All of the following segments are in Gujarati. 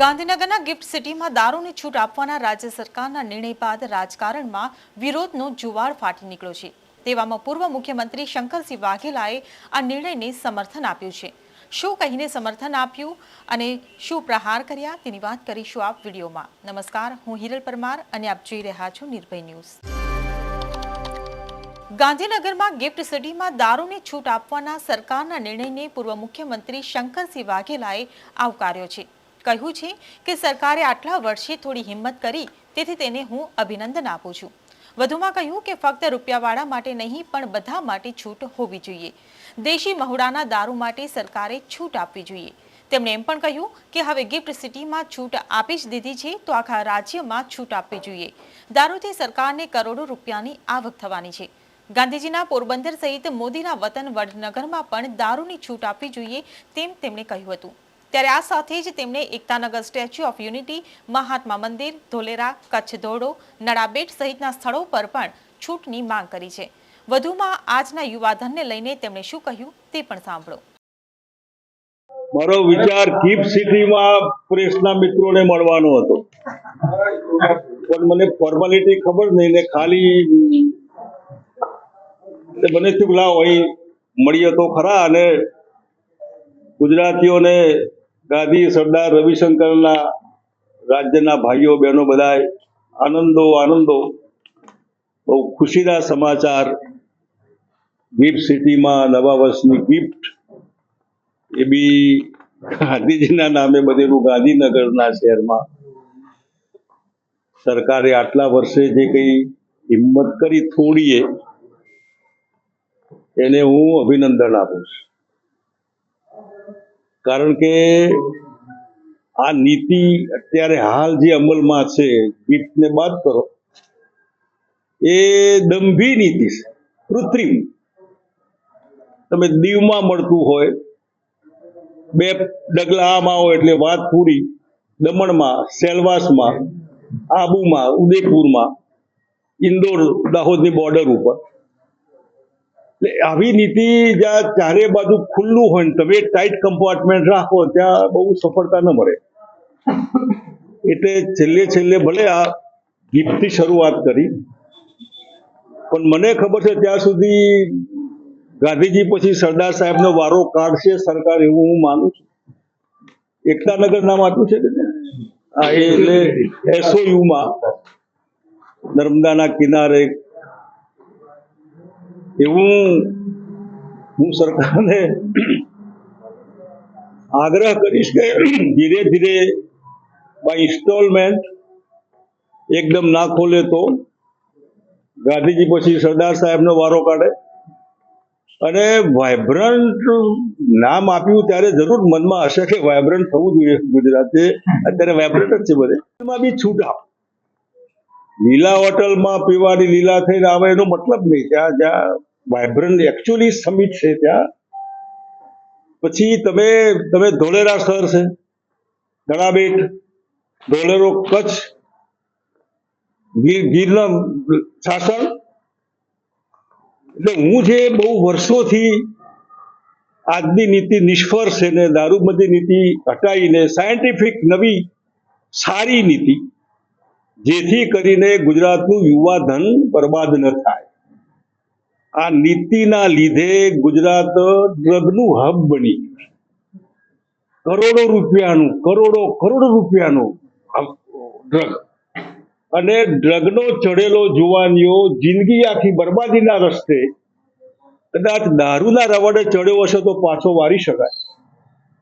ગાંધીનગરના ગિફ્ટ સિટીમાં દારૂની છૂટ આપવાના રાજ્ય સરકારના નિર્ણય બાદ રાજકારણમાં વિરોધનો જુવાળ ફાટી નીકળ્યો છે. તેવામાં પૂર્વ મુખ્યમંત્રી શંકરસિંહ વાઘેલાએ આ નિર્ણયને સમર્થન આપ્યું છે. શું કહીને સમર્થન આપ્યું અને શું પ્રહાર કર્યા તેની વાત કરીશું આપ વિડીયોમાં. નમસ્કાર, હું હિરલ પરમાર અને આપ જોઈ રહ્યા છો નિર્ભય ન્યૂઝ. ગાંધીનગરમાં ગિફ્ટ સિટીમાં દારૂની છૂટ આપવાના સરકારના નિર્ણયને પૂર્વ મુખ્યમંત્રી શંકરસિંહ વાઘેલાએ આવકાર્યો છે. કહ્યું છે કે સરકારે આટલા વર્ષે થોડી હિંમત કરી, તેથી તેને હું અભિનંદન આપું છું. વધુમાં કહ્યું કે ફક્ત રૂપિયાવાળા માટે નહીં, પણ બધા માટે છૂટ હોવી જોઈએ. દેશી મહુડાના દારૂ માટે સરકારે છૂટ આપવી જોઈએ. તેમણે એમ પણ કહ્યું કે હવે ગિફ્ટ સિટીમાં છૂટ આપી જ દીધી છે, તો આખા રાજ્યમાં છૂટ આપવી જોઈએ. દારૂથી સરકારને કરોડો રૂપિયાની આવક થવાની છે. ગાંધીજીના પોરબંદર સહિત મોદીના વતન વડનગરમાં પણ દારૂની છૂટ આપવી જોઈએ તેમ તેમણે કહ્યું હતું. ત્યારે આ સાથે જ તેમણે Ektanagar Statue of Unity, Mahatma Mandir, Dholera, Kutch ધોડો Nadabet સહિતના સ્થળો પર પણ છૂટની માંગ કરી છે. વધુમાં આજના યુવાધનને લઈને તેમણે શું કહ્યું તે પણ સાંભળો. મારો વિચાર કીપ સિટીમાં પ્રેસના મિત્રોને મળવાનો હતો. પણ મને ફોર્માલિટી ખબર નહીં ને ખાલી મને થયું હોય અહીં મળીએ તો ખરા અને ગુજરાતીઓને ગાંધી સરદાર રવિશંકરના રાજ્યના ભાઈઓ, બહેનો બધા આનંદો આનંદો. બહુ ખુશીના સમાચાર. ગિફ્ટ સિટીમાં નવા વર્ષની ગિફ્ટ. એ બી ગાંધીજીના નામે બનેલું ગાંધીનગરના શહેરમાં. સરકારે આટલા વર્ષે જે કંઈ હિંમત કરી થોડીએ, એને હું અભિનંદન આપું છું. કારણ કે આ નીતિ અત્યારે હાલ જે અમલમાં છે ગિફ્ટને બાદ કરો, એ દંભી નીતિ છે, કૃત્રિમ. તમે દીવમાં મળતું હોય, બે ડગલા આમ આવો એટલે વાત પૂરી, દમણમાં, સેલવાસમાં, આબુમાં, ઉદયપુરમાં, ઇન્દોર, દાહોદની બોર્ડર ઉપર. આવી નીતિ જ્યાં ચારે બાજુ ખુલ્લું હોય ને તમે ટાઈટ કમ્પાર્ટમેન્ટ રાખો, ત્યાં બહુ સફળતા ન મળે. એટલે છેલ્લે છેલ્લે ભલે આ ગિફ્ટથી શરૂઆત કરી, પણ મને ખબર છે ત્યાં સુધી ગાંધીજી પછી સરદાર સાહેબનો વારો કાઢશે સરકાર એવું હું માનું છું. એકતાનગર નામ આપ્યું છે એટલે એસઓયુમાં નર્મદાના કિનારે એવું હું સરકારને આગ્રહ કરીશ કે ધીરે ધીરે બાય ઇન્સ્ટોલમેન્ટ એકદમ ના ખોલે તો ગાંધીજી પછી સરદાર સાહેબનો વારો કાઢે. અને વાઇબ્રન્ટ નામ આપ્યું ત્યારે જરૂર મનમાં હશે કે વાયબ્રન્ટ થવું જોઈએ ગુજરાતે. અત્યારે વાયબ્રન્ટ જ છે બધે. એમાં બી છૂટ આપ. લીલા હોટલમાં પીવાની લીલા થઈને આવે એનો મતલબ નહીં. ત્યાં જ્યાં વાઇબ્રન્ટ એકચ્યુઅલી સમિટ છે ત્યાં. પછી તમે તમે ધોલેરા શહેર છે, ગણાબેટ, ધોલેરો કચ્છ, ગીર, ગીરના શાસન. એટલે હું જે બહુ વર્ષોથી આજની નીતિ નિષ્ફળ છે ને દારૂબંધી નીતિ હટાવીને સાયન્ટિફિક નવી સારી નીતિ, જેથી કરીને ગુજરાતનું યુવા ધન બરબાદ ન થાય. આ નીતિના લીધે ગુજરાત ડ્રગનું હબ બની કરોડો રૂપિયાનું, કરોડો કરોડો રૂપિયાનું ડ્રગ. અને ડ્રગનો ચડેલો જુવાનીઓ જિંદગી આખી બરબાદીના રસ્તે કદાચ દારૂના રવાડે ચડ્યો હશે તો પાછો વારી શકાય.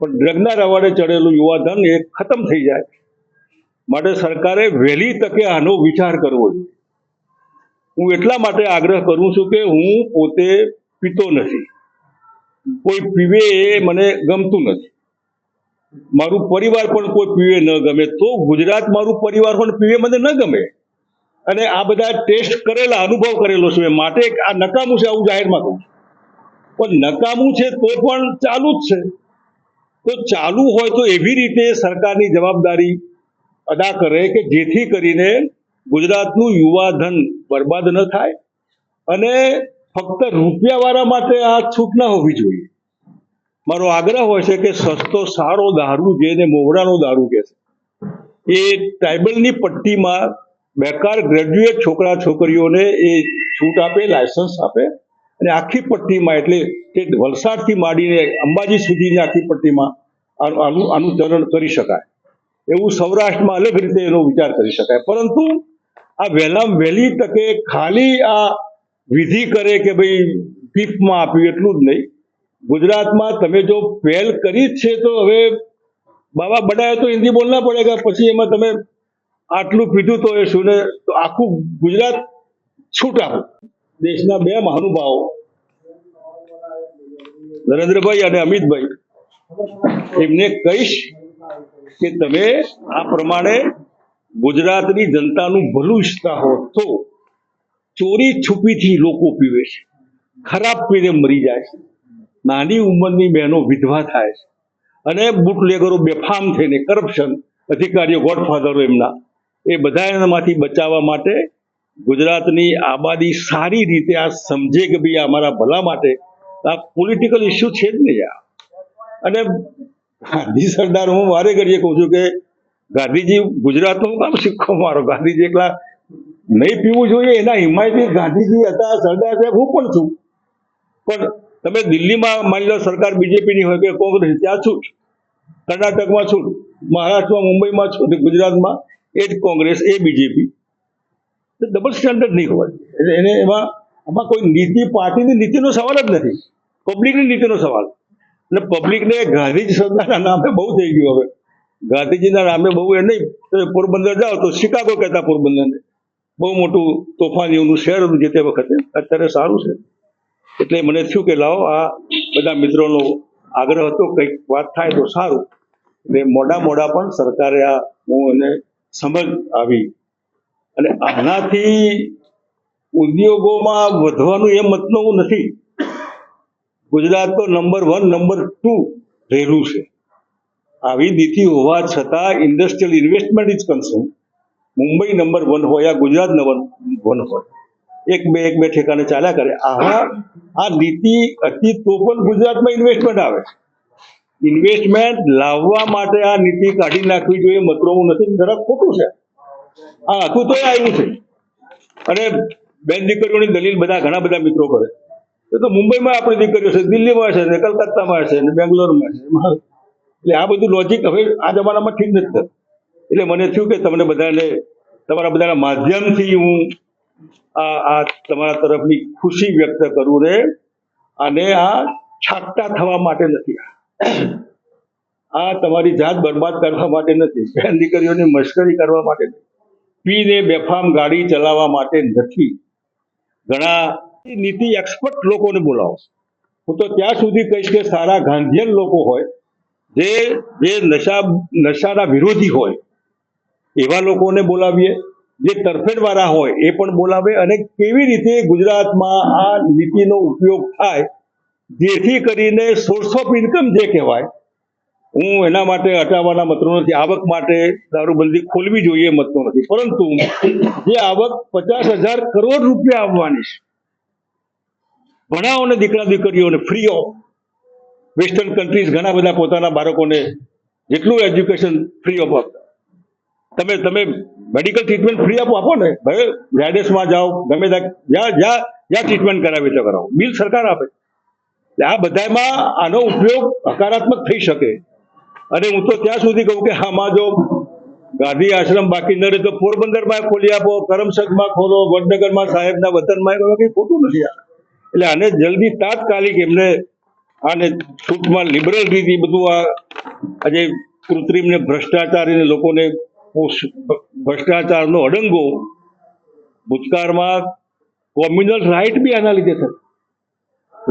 પણ ડ્રગના રવાડે ચડેલું યુવાધન એ ખતમ થઈ જાય. માટે સરકારે વહેલી તકે આનો વિચાર કરવો જોઈએ. હું એટલા માટે આગ્રહ કરું છું કે હું પોતે પીતો નથી. કોઈ પીવે એ મને ગમતું નથી. મારું પરિવાર પણ કોઈ પીવે ન ગમે. તો ગુજરાત મારું પરિવાર પણ પીવે મને ન ગમે. અને આ બધા ટેસ્ટ કરેલા, અનુભવ કરેલો છે માટે આ નકામું છે, આવું જાહેરમાં કહું. પણ નકામું છે તો પણ ચાલુ જ છે. તો ચાલુ હોય તો એવી રીતે સરકારની જવાબદારી અદા કરે કે જેથી કરીને ગુજરાતનું યુવા ધન બરબાદ ન થાય અને ફક્ત રૂપિયાવાળા માટે આ છૂટ ના હોવી જોઈએ. મારો આગ્રહ હોય છે કે સસ્તો સારો દારૂ જેને મોવડાનો દારૂ કહે છે, એ ટ્રાઇબલની પટ્ટીમાં બેકાર ગ્રેજ્યુએટ છોકરા છોકરીઓને એ છૂટ આપે, લાયસન્સ આપે અને આખી પટ્ટીમાં એટલે કે વલસાડથી માંડીને અંબાજી સુધીની આખી પટ્ટીમાં આનું આનું ચરણ કરી શકાય. એવું સૌરાષ્ટ્રમાં અલગ રીતે એનો વિચાર કરી શકાય. પરંતુ આ વહેલામાં વહેલી તકે ખાલી આ વિધિ કરે કે ભાઈ ગિફ્ટમાં આપ્યું એટલું જ નહીં. ગુજરાતમાં તમે જો પહેલ કરી જ છે તો હવે બાબા બડાય તો હિન્દી બોલના પડેગા પછી એમાં તમે આટલું પીધું તો એ શું ને તો આખું ગુજરાત છૂટ દેશના બે મહાનુભાવો, નરેન્દ્રભાઈ અને અમિતભાઈ, એમને કહીશ કે તમે આ પ્રમાણે ગુજરાતની જનતાનું ભલું ઈચ્છતા હોત. તો ચોરી છુપીથી લોકો પીવે છે. ખરાબ પીને મરી જાય છે. નાની ઉંમરની બહેનો વિધવા થાય છે. અને બુટલેગરો બેફામ થઈને, કરપ્શન, અધિકારીઓ, ગોડફાધરો એમના, એ બધા એનામાંથી બચાવવા માટે ગુજરાતની આબાદી સારી રીતે આ સમજે કે ભાઈ અમારા ભલા માટે આ પોલિટિકલ ઇસ્યુ છે જ નહીં આ. અને ગાંધી સરદાર, હું વારે ઘડીએ કહું છું કે ગાંધીજી ગુજરાતનો કામ શીખો મારો. ગાંધીજી એકલા નહીં પીવું જોઈએ, એના હિમાયતી ગાંધીજી હતા, સરદાર સાહેબ, હું પણ છું. પણ તમે દિલ્હીમાં માની લો સરકાર બીજેપીની હોય કે કોંગ્રેસ, ત્યાં છૂટ કર્ણાટકમાં છૂટ મહારાષ્ટ્રમાં, મુંબઈમાં છૂટ ગુજરાતમાં એ જ કોંગ્રેસ, એ બીજેપી. ડબલ સ્ટેન્ડર્ડ નહીં હોય. એટલે એને એમાં, આમાં કોઈ નીતિ, પાર્ટીની નીતિનો સવાલ જ નથી. પબ્લિકની નીતિનો સવાલ. એટલે પબ્લિકને ગાંધીજી સરદારના નામે બહુ થઈ ગયું હવે. ગાંધીજીના નામે બહુ એ નહીં પોરબંદર જાઓ તો શિકાગો કહેતા પોરબંદરને. બહુ મોટું તોફાન એવું શહેર હતું જે તે વખતે. અત્યારે સારું છે. એટલે મને થયું કે લાવો, આ બધા મિત્રોનો આગ્રહ હતો, કંઈક વાત થાય તો સારું. એટલે મોડા મોડા પણ સરકારે આ હું એને સમજ આવી. અને આનાથી ઉદ્યોગોમાં વધવાનું એ મતનું નથી. ગુજરાત તો નંબર વન, નંબર ટુ રહેલું છે. આવી નીતિ હોવા છતાં industrial investment is concern Mumbai number one હોય, આ ગુજરાત નંબર વન હોય. એક બે એક બે ઠેકાને ચાલ્યા કરે. આવા, આ નીતિ હતી તો પણ ગુજરાતમાં ઇન્વેસ્ટમેન્ટ આવે. ઇન્વેસ્ટમેન્ટ લાવવા માટે આ નીતિ કાઢી નાખવી જોઈએ. મતરોવું નથી જરા ખોટું છે. હા, હતું તો આવ્યું છે. અને બેન દીકરીઓની દલીલ બધા, ઘણા બધા મિત્રો કરે. તો મુંબઈમાં આપણી દીકરીઓ છે, દિલ્હીમાં છે, ને કલકત્તામાં છે, ને બેંગ્લોરમાં છે. એટલે આ બધું લોજિક હવે આ જમાનામાં ઠીક નથી એટલે મને થયું કે તમને બધાને, તમારા બધાના માધ્યમથી હું આ આ તમારા તરફની ખુશી વ્યક્ત કરું રે અને આ છાટતા થવા માટે નથી. આ તમારી જાત બરબાદ કરવા માટે નથી. બેન દીકરીઓની મશ્કરી કરવા માટે નથી. પીને બેફામ ગાડી ચલાવવા માટે નથી. ઘણા નીતિ એક્સપર્ટ લોકોને બોલાવો હું તો ત્યાં સુધી કહીશ કે સારા ગાંધીયન લોકો હોય જે જે નશા, નશાના વિરોધી હોય, એવા લોકોને બોલાવીએ. જે તરફેણવાળા હોય, એ પણ બોલાવે. અને કેવી રીતે ગુજરાતમાં આ નીતિનો ઉપયોગ થાય, જેથી કરીને સોર્સ ઓફ ઇન્કમ જે કહેવાય, હું એના માટે હટાવવાના મતો નથી. આવક માટે દારૂબંધી ખોલવી જોઈએ મતો નથી. પરંતુ જે આવક પચાસ હજાર કરોડ રૂપિયા આવવાની છે, ભણાવો ને દીકરા દીકરીઓને ફ્રી ઓફ વેસ્ટર્ન કન્ટ્રીઝ ઘણા બધા પોતાના બાળકોને જેટલું એજ્યુકેશન ફ્રી ઓફ આપતા. તમે તમે મેડિકલ ટ્રીટમેન્ટ ફ્રી આપો આપો ને. ભલે ઝાયડસમાં જાઓ, ગમે ત્યાં, જ્યાં જ્યાં જ્યાં ટ્રીટમેન્ટ કરાવી તો કરાવો. બિલ સરકાર આપે. આ બધામાં આનો ઉપયોગ હકારાત્મક થઈ શકે. અને હું તો ત્યાં સુધી કહું કે આમાં જો ગાંધી આશ્રમ બાકી ન રહે તો પોરબંદરમાં ખોલી આપો, કરમસદમાં ખોલો, વડનગરમાં સાહેબના વતનમાં. એ કંઈ ખોટું નથી એટલે આને જલ્દી તાત્કાલિક એમને આને છૂટમાં લિબરલ રીતે બધું આ આજે કૃત્રિમ ને ભ્રષ્ટાચારીને લોકોને ભ્રષ્ટાચારનો અડંગો ભૂતકાળમાં કોમ્યુનલ રાઇટ બી આના લીધે થયો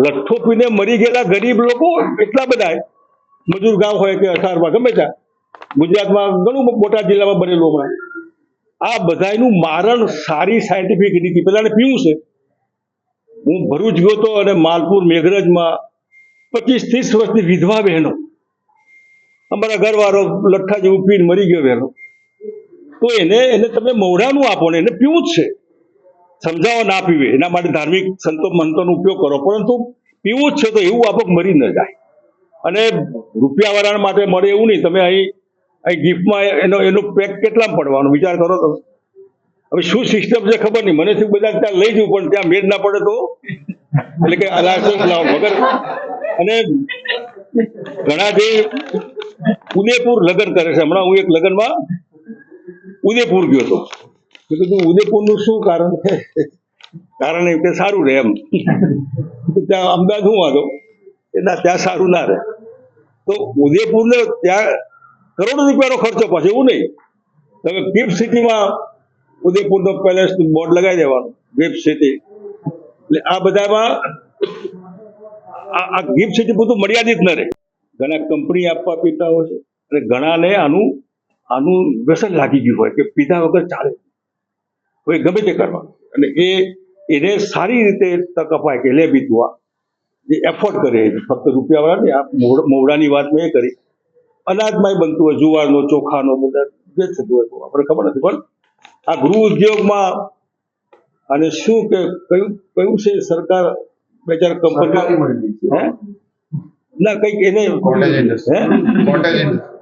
લઠ્ઠો પીને મરી ગયેલા ગરીબ લોકો એટલા બધા મજૂર ગામ હોય કે અસારમાં ગમે ત્યાં. ગુજરાતમાં ઘણું મોટા જિલ્લામાં બનેલું હમણાં. આ બધાયનું મારણ સારી સાયન્ટિફિક રીતિ. પેલાને પીવું છે. હું ભરૂચ ગયો હતો અને માલપુર મેઘરજમાં પચીસ ત્રીસ વર્ષની વિધવા બહેનો. અમારા ઘરવાળો લઠ્ઠા જેવું પીને મરી ગયો બહેનો તો એને એને તમે મવડાનું આપો ને, એને પીવું જ છે. સમજાવો ના પીવે એના માટે ધાર્મિક સંતો મંતોનો ઉપયોગ કરો. પરંતુ પીવું જ છે તો એવું આપક મરી ન જાય. અને રૂપિયાવાળા માટે મળે એવું નહીં. તમે અહીં અહીં ગિફ્ટમાં એનો એનો પેક કેટલામાં પડવાનો? વિચાર કરો તો હવે શું સિસ્ટમ છે ખબર નહીં. મને શું બધા ત્યાં લઈ જવું, પણ ત્યાં મેળ ના પડે તો? એટલે કે અલાસો વગર અને ઘણા જે ઉદયપુર લગ્ન કરે છે. હમણાં હું એક લગ્નમાં ઉદયપુર ગયો હતો. મેં કીધું, ઉદયપુરનું શું કારણ છે? કારણ એમ કે સારું રહે એમ. ત્યાં અમદાવાદ હું વાંધો ના, ત્યાં સારું ના રહે. તો ઉદયપુરને ત્યાં કરોડો રૂપિયાનો ખર્ચો પાછો, એવું નહીં. તમે ગિફ્ટ સિટીમાં ઉદયપુરનો પેલેસ બોર્ડ લગાવી દેવાનું, ગિફ્ટ સિટી. એટલે આ બધામાં આ ગિફ્ટ ગિફ્ટ સિટી બધું મર્યાદિત ન રહે. ઘણા કંપની આપવા પીતા હોય છે અને ઘણાને આનું આનું વ્યસન લાગી ગયું હોય કે પીધા વગર ચાલે. હવે ગમે તે કરવાનું અને એ એને સારી રીતે તક અપાય કે લે પીતું આ. જે એફોર્ડ કરે છે ફક્ત રૂપિયાવાળા ને આ મોવડ- મોવડાની વાત મેં કરી. અનાજમાંય બનતું હોય, જુવારનો, ચોખાનો, બધા જે થતું હોય આપણે ખબર નથી. પણ આ ગૃહ ઉદ્યોગમાં અને શું કે કયું કયું છે સરકાર બે ચાર કંપની ના કંઈક એને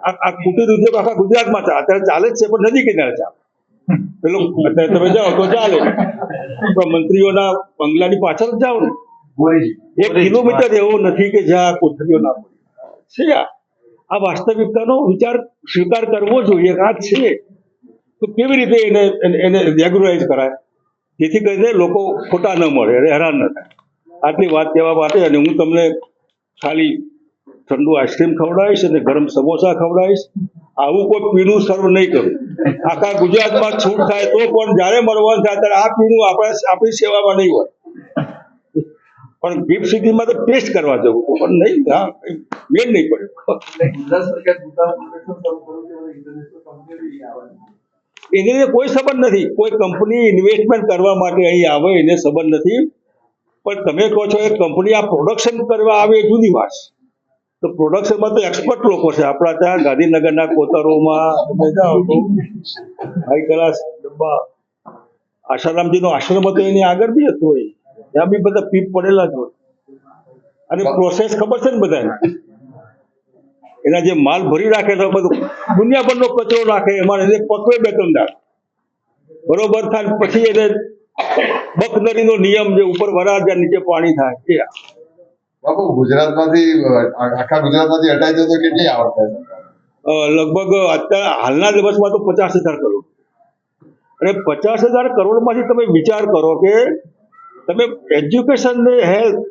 આ કુટીર ઉદ્યોગ આખા ગુજરાતમાં ચાલે અત્યારે ચાલે જ છે પણ નદી કિનારે ચાલે પેલો અત્યારે તમે જાઓ તો ચાલે. મંત્રીઓના બંગલાની પાછળ જ જાઓ ને. એક કિલોમીટર એવો નથી કે જ્યાં કોથળીઓ ના પડી છે આ. વાસ્તવિકતાનો વિચાર સ્વીકાર કરવો જોઈએ. આ છે. તો કેવી રીતે એને એને- રેગ્યુલરાઇઝ કરાય? જેથી કરીને લોકો ખોટા ન મળે હેરાન ન થાય. આટલી વાત કહેવા માટે અને હું તમને ખાલી ઠંડુ આઈસ્ક્રીમ ખવડાવીશ અને ગરમ સમોસા ખવડાવીશ. આવું કોઈ પીણું સર્વ નહીં કરું. આખા ગુજરાતમાં છૂટ થાય તો પણ જ્યારે મળવાનું થાય ત્યારે આ પીણું આપણે આપણી સેવામાં નહીં હોય. પણ ગિફ્ટ સિટીમાં તો ટેસ્ટ કરવા જવું પણ નહીં, હા મેળ નહીં પડ્યો. એની કોઈ સંબંધ નથી. કોઈ કંપની ઇન્વેસ્ટમેન્ટ કરવા માટે અહીં આવે, એને સંબંધ નથી. પણ તમે કહો છો એ કંપની આ પ્રોડક્શન કરવા આવે એ જુદી વાત. તો પ્રોડક્શનમાં તો એક્સપર્ટ લોકો છે. આપણા ત્યાં ગાંધીનગરના કોતરોમાં જાઓ તો હાઈ ક્લાસ ડબ્બા આશારામજીનો આશ્રમ હતો, એની આગળ બી હતો એ. ત્યાં બી બધા પીપ પડેલા જ હોય. અને પ્રોસેસ ખબર છે ને બધાને? એના જે માલ ભરી રાખે તો બધું દુનિયાભરનો કચરો રાખે, એમાં એને પકવે બે ત્રણ બરોબર થાય પછી એને બકનરીનો નિયમ જે ઉપર વરાળ જાય નીચે પાણી થાય એ બાપુ ગુજરાતમાંથી આખા ગુજરાતમાંથી હટાઈ જતો કેટલી આવક થાય? લગભગ અત્યારે હાલના દિવસમાં તો પચાસ હજાર કરોડ. અને પચાસ હજાર કરોડમાંથી તમે વિચાર કરો કે તમે એજ્યુકેશન ને હેલ્થ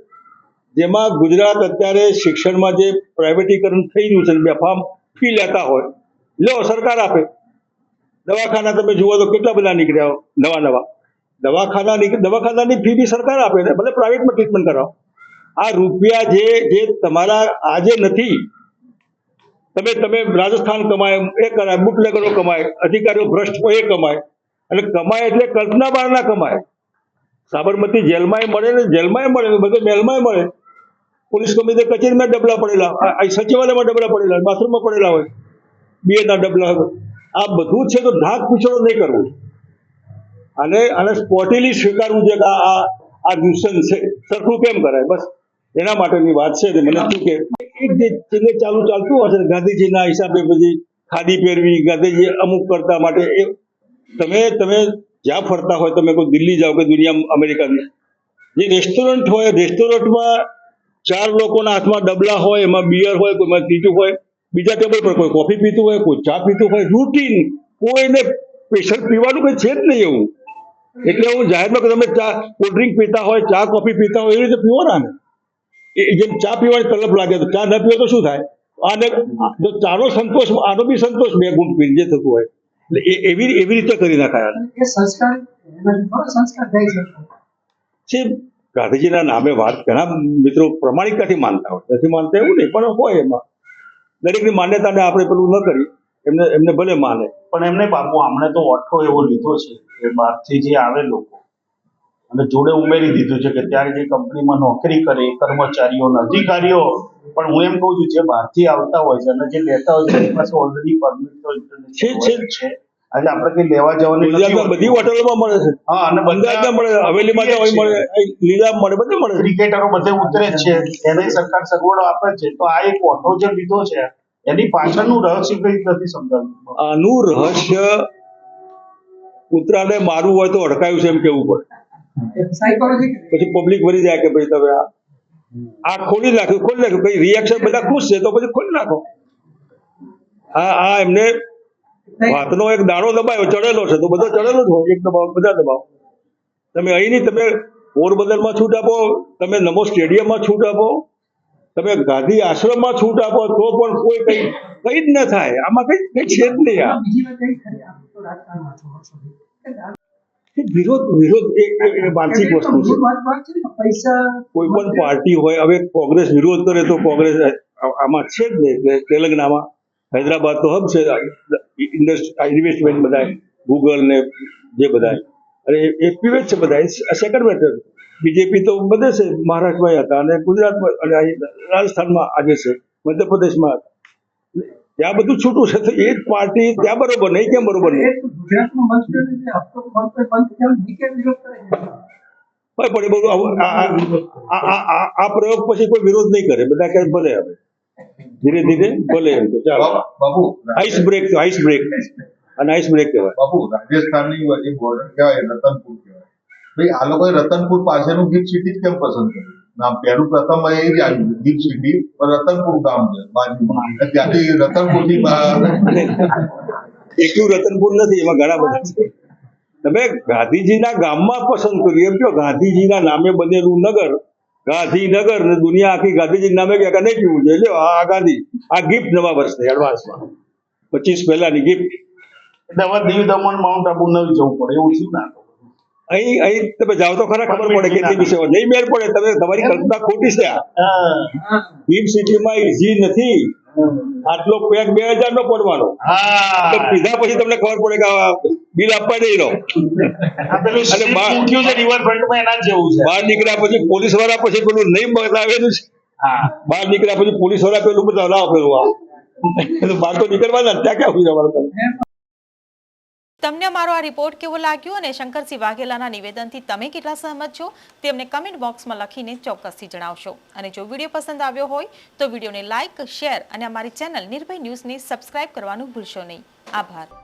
જેમાં ગુજરાત અત્યારે શિક્ષણમાં જે પ્રાઇવેટીકરણ થઈ રહ્યું છે બેફામ ફી લેતા હોય લો સરકાર આપે. દવાખાના તમે જુઓ તો કેટલા બધા નીકળ્યા નવા નવા દવાખાના નીકળ દવાખાનાની ફી બી સરકાર આપે ને ભલે પ્રાઇવેટમાં ટ્રીટમેન્ટ કરાવો. આ રૂપિયા જે જે તમારા આજે નથી, તમે તમે રાજસ્થાન કમાય, એ કરાય, બુટલેગરો કમાય, અધિકારીઓ ભ્રષ્ટ હોય એ કમાય. અને કમાય એટલે કલ્પના બહારના કમાય. સાબરમતી જેલમાંય મળે ને જેલમાંય મળે બધે મહેલમાંય મળે. પોલીસ કમિશનર કચેરીમાં ડબલા પડેલા સચિવાલયમાં ડબલા પડેલા, બાથરૂમમાં પડેલા હોય. બે ડબલા હોય. આ બધું છે તો ઢાક પીછોડો નહીં કરવું. અને અને સ્પોટીલી સ્વીકારવું છે કે આ આ ન્યુસન્સ છે. સરખું કેમ કરાય? બસ એના માટેની વાત છે. મને શું કે એક જે ચીલે ચાલુ ચાલતું હશે ગાંધીજીના હિસાબે પછી ખાદી પહેરવી ગાંધીજી અમુક કરતા માટે એ તમે તમે જ્યાં ફરતા હોય, તમે કોઈ દિલ્હી જાઓ કે દુનિયા અમેરિકાની, જે રેસ્ટોરન્ટ હોય, રેસ્ટોરન્ટમાં ચાર લોકોના હાથમાં ડબલા હોય, એમાં બિયર હોય કોઈમાં ત્રીજું હોય, બીજા ટેબલ પર કોઈ કોફી પીતું હોય, કોઈ ચા પીતું હોય રૂટીન કોઈને પ્રેશર પીવાનું કંઈ છે જ નહીં એવું. એટલે હું જાહેરમાં તમે ચા કોલ્ડ ડ્રિંક પીતા હોય ચા કોફી પીતા હોય એવી રીતે પીવો ના જેમ ચા પીવાની તલબ લાગે તો ચા ન પીવો તો શું થાય? આને જો ચાનો સંતોષ આનો બી સંતોષ બે ગુણ પીને જે થતું હોય. એટલે એવી એવી રીતે કરી નાખાય ગાંધીજીના નામે વાત ઘણા મિત્રો પ્રમાણિકતાથી માનતા હોય. નથી માનતા એવું નહીં પણ હોય એમાં. દરેકની માન્યતાને આપણે પેલું ન કરી એમને એમને ભલે માને. પણ એમને બાપુ આમણે તો ઓઠો એવો લીધો છે કે બહારથી જે આવે લોકો અને જોડે ઉમેરી દીધું છે કે ત્યારે જે કંપનીમાં નોકરી કરે કર્મચારીઓ અધિકારીઓ પણ હું એમ કહું છું જે બહારથી આવતા હોય છે અને જે લેતા હોય છે એની પાસે ઓલરેડી પરમિટ છે, છે. છે. આજે આપણે કઈ લેવા જવાની ગુજરાતમાં બધી હોટલોમાં મળે છે. હા અને અમદાવાદમાં મળે હવેલીમાં અહીં મળે લીલા મળે બધે મળે ક્રિકેટરો બધે ઉતરે જ છે. એને સરકાર સગવડો આપે છે. તો આ એક ઓટો જે લીધો છે એની પાછળનું રહસ્ય કઈ નથી સમજાતું. આનું રહસ્ય કૂતરાને મારવું હોય તો અડકાયું છે એમ કેવું પડે? પછી પબ્લિક ભરી જાય કે ભાઈ તમે આ આ ખોલી નાખ્યું ખોલી નાખ્યું. ભાઈ રિએક્શન બધા ખુશ છે તો પછી ખોલી નાખો. આ આ એમને વાતનો એક દાણો દબાયો, ચડેલો છે તો બધો ચડેલો જ હોય, એક દબાવ, બધા દબાવ. તમે અહીં નહીં તમે પોરબંદરમાં છૂટ આપો, તમે નમો સ્ટેડિયમમાં છૂટ આપો તમે ગાંધી આશ્રમમાં છૂટ આપો તો પણ કોઈ કઈ કઈ જ ન થાય. આમાં કઈ કઈ છે જ નહીં આ વિરોધ વિરોધ એ માનસિક વસ્તુ છે. કોઈ પણ પાર્ટી હોય હવે કોંગ્રેસ વિરોધ કરે તો કોંગ્રેસ આમાં છે જ નહીં. કે તેલંગાનામાં હૈદરાબાદ તો હબ છે ઇન્વેસ્ટમેન્ટ બધા ગૂગલ ને જે બધા અને એ- પીવે છે બધા. સેકન્ડ મેટર બીજેપી તો બધે છે. મહારાષ્ટ્રમાં હતા અને ગુજરાતમાં અને રાજસ્થાનમાં આજે છે. મધ્યપ્રદેશમાં હતા. ત્યાં બધું છૂટું છે. તો એ જ પાર્ટી ત્યાં બરોબર નહીં કેમ બરોબર નહીં? પણ એ બધું આ- પ્રયોગ પછી કોઈ વિરોધ નહીં કરે. બધા કહે ભલે હવે. ધીરે ધીરે ભલે એમ ચાલો આઈસ બ્રેક આઈસ બ્રેક અને આઈસ બ્રેક કહેવાય. બાપુ રાજસ્થાનની જે બોર્ડર કહેવાય રતનપુર કહેવાય. ભાઈ આ લોકોએ રતનપુર પાસેનું ગિફ્ટ સિટી જ કેમ પસંદ કર્યું? નામ પહેલું પ્રથમ એ જ આવ્યું ગિફ્ટ સિટી પણ રતનપુર ગામ છે બાજુમાં. ત્યાંથી રતનપુરથી એકલું રતનપુર નથી એમાં ઘણા બધા છે. તમે ગાંધીજીના ગામમાં પસંદ કર્યું એમ કહો ગાંધીજીના નામે બનેલું નગર ગાંધીનગર ને દુનિયા આખી ગાંધીજી નામે કે નહીં પીવું છે. આ ગાંધી આ ગિફ્ટ નવા વર્ષની એડવાન્સમાં પચીસ પહેલાની ગિફ્ટ. એટલે હવે દીવ દમણ માઉન્ટ આબુ ન જવું પડે એવું થયું ના અહીં અહીં તમે જાઓ તો ખરા ખબર પડે કેટલી વિષય નહીં મેળ પડે તમે તમારી કલ્પના ખોટી છે આ. હા. સિટીમાં ઈઝી નથી. આટલો પેક બે હજાર નો પડવાનો તો પીધા પછી તમને ખબર પડે કે બિલ આપવા નહીં અને છે બહાર નીકળ્યા પછી પોલીસવાળા પછી પેલું નહીં બતાવેલું છે. હા. બહાર નીકળ્યા પછી પોલીસવાળા પેલું બધા લાવ પેલું આ. બહાર તો નીકળવાના ત્યાં ક્યાં તમે? તમને અમારો આ રિપોર્ટ કેવો લાગ્યો અને શંકરસિંહ વાઘેલાના નિવેદનથી તમે કેટલા સહમત છો તે અમને કમેન્ટ બોક્સમાં લખીને ચોક્કસથી જણાવશો. અને જો વીડિયો પસંદ આવ્યો હોય તો વિડીયોને લાઇક શેર અને અમારી ચેનલ નિર્ભય ન્યૂઝને સબસ્ક્રાઇબ કરવાનું ભૂલશો નહીં. આભાર.